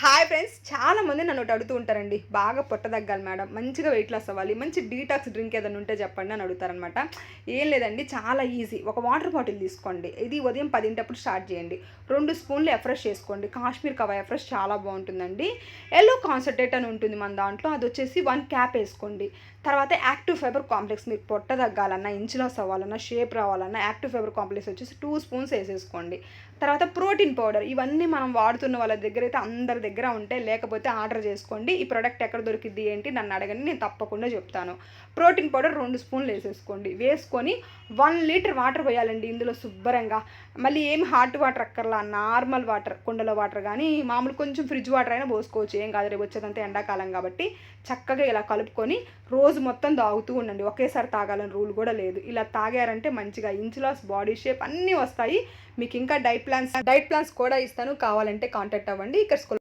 Hi friends చాలా మంది నన్ను ఒకటి అడుగుతూ ఉంటారండి. బాగా పొట్ట తగ్గాలి మేడం మంచిగా వెయిట్ లాస్ అవ్వాలి మంచి డీటాక్స్ డ్రింక్ ఏదైనా ఉంటే చెప్పండి అని అడుగుతారనమాట ఏం లేదండి చాలా ఈజీ ఒక వాటర్ బాటిల్ తీసుకోండి. ఇది ఉదయం పదింటప్పుడు స్టార్ట్ చేయండి. రెండు స్పూన్లు ఎఫ్రెష్ చేసుకోండి. కాశ్మీర్ కవా ఎఫ్రెష్ చాలా బాగుంటుందండి. ఎల్లో కాన్సన్ట్రేట్ అని ఉంటుంది మన దాంట్లో అది వచ్చేసి వన్ క్యాప్ వేసుకోండి. తర్వాత యాక్టివ్ ఫైబర్ కాంప్లెక్స్ మీకు పొట్ట తగ్గాలన్నా ఇంచ్ లాస్ అవ్వాలన్నా షేప్ రావాలన్నా యాక్టివ్ ఫైబర్ కాంప్లెక్స్ వచ్చేసి టూ స్పూన్స్ వేసేసుకోండి. తర్వాత ప్రోటీన్ పౌడర్ ఇవన్నీ మనం వాడుతున్న వాళ్ళ దగ్గర అయితే అందరి దగ్గర ఉంటే లేకపోతే ఆర్డర్ చేసుకోండి. ఈ ప్రోడక్ట్ ఎక్కడ దొరికిద్ది ఏంటి నన్ను అడగండి నేను తప్పకుండా చెప్తాను. ప్రోటీన్ పౌడర్ రెండు స్పూన్లు వేసేసుకోండి. వేసుకొని వన్ లీటర్ వాటర్ పోయాలండి ఇందులో శుభ్రంగా. మళ్ళీ ఏం హాట్ వాటర్ అక్కర్లా నార్మల్ వాటర్ కుండలో వాటర్ కానీ మామూలు కొంచెం ఫ్రిడ్జ్ వాటర్ అయినా పోసుకోవచ్చు. ఏం కాదు రేపు వచ్చేదంతా ఎండాకాలం కాబట్టి చక్కగా ఇలా కలుపుకొని రోజు మొత్తం తాగుతూ ఉండండి. ఒకేసారి తాగాలని రూల్ కూడా లేదు. ఇలా తాగారంటే మంచిగా ఇంచ్ లాస్ బాడీ షేప్ అన్నీ వస్తాయి. మీకు ఇంకా డైట్ ప్లాన్స్ డైట్ ప్లాన్స్ కూడా ఇస్తాను. కావాలంటే కాంటాక్ట్ అవ్వండి. ఇక్కడ స్కూల్